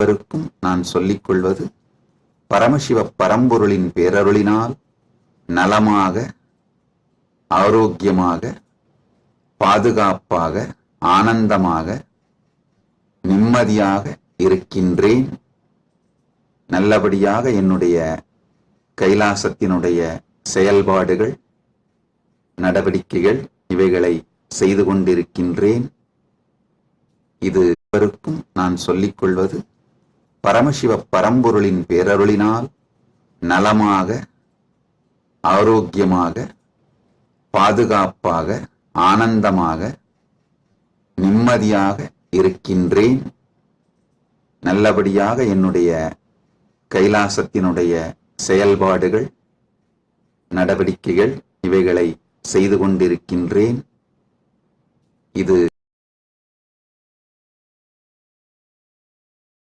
அனைவருக்கும் நான் சொல்லிக் கொள்வது பரமசிவ பரம்பொருளின் பேரருளினால் நலமாக ஆரோக்கியமாக பாதுகாப்பாக ஆனந்தமாக நிம்மதியாக இருக்கின்றேன். நல்லபடியாக என்னுடைய கைலாசத்தினுடைய செயல்பாடுகள் நடவடிக்கைகள் இவைகளை செய்து கொண்டிருக்கின்றேன். இது நான் சொல்லிக் கொள்வது பரமசிவ பரம்பொருளின் பேரருளினால் நலமாக ஆரோக்கியமாக பாதுகாப்பாக ஆனந்தமாக நிம்மதியாக இருக்கின்றேன். நல்லபடியாக என்னுடைய கைலாசத்தினுடைய செயல்பாடுகள் நடவடிக்கைகள் இவைகளை செய்து கொண்டிருக்கின்றேன். இது